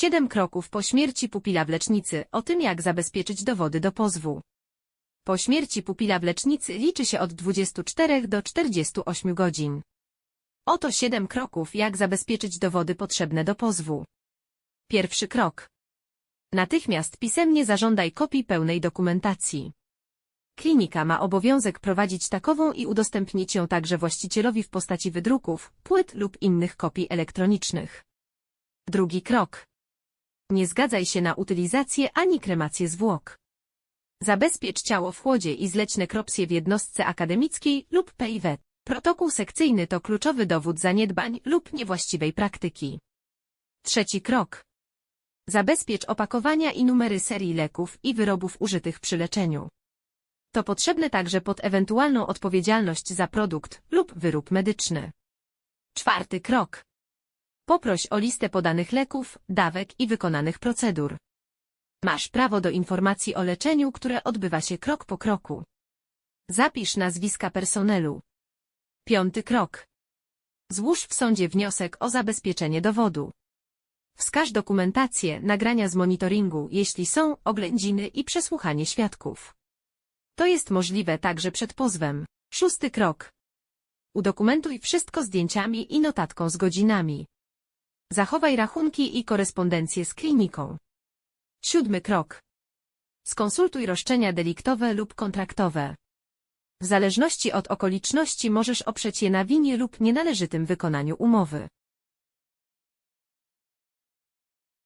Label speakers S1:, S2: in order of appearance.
S1: 7 kroków po śmierci pupila w lecznicy o tym jak zabezpieczyć dowody do pozwu. Po śmierci pupila w lecznicy liczy się od 24 do 48 godzin. Oto 7 kroków jak zabezpieczyć dowody potrzebne do pozwu. Pierwszy krok. Natychmiast pisemnie zażądaj kopii pełnej dokumentacji. Klinika ma obowiązek prowadzić takową i udostępnić ją także właścicielowi w postaci wydruków, płyt lub innych kopii elektronicznych. Drugi krok. Nie zgadzaj się na utylizację ani kremację zwłok. Zabezpiecz ciało w chłodzie i zleć nekropsję w jednostce akademickiej lub PIW. Protokół sekcyjny to kluczowy dowód zaniedbań lub niewłaściwej praktyki. Trzeci krok. Zabezpiecz opakowania i numery serii leków i wyrobów użytych przy leczeniu. To potrzebne także pod ewentualną odpowiedzialność za produkt lub wyrób medyczny. Czwarty krok. Poproś o listę podanych leków, dawek i wykonanych procedur. Masz prawo do informacji o leczeniu, które odbywa się krok po kroku. Zapisz nazwiska personelu. Piąty krok. Złóż w sądzie wniosek o zabezpieczenie dowodu. Wskaż dokumentację, nagrania z monitoringu, jeśli są, oględziny i przesłuchanie świadków. To jest możliwe także przed pozwem. Szósty krok. Udokumentuj wszystko zdjęciami i notatką z godzinami. Zachowaj rachunki i korespondencję z kliniką. Siódmy krok. Skonsultuj roszczenia deliktowe lub kontraktowe. W zależności od okoliczności możesz oprzeć je na winie lub nienależytym wykonaniu umowy.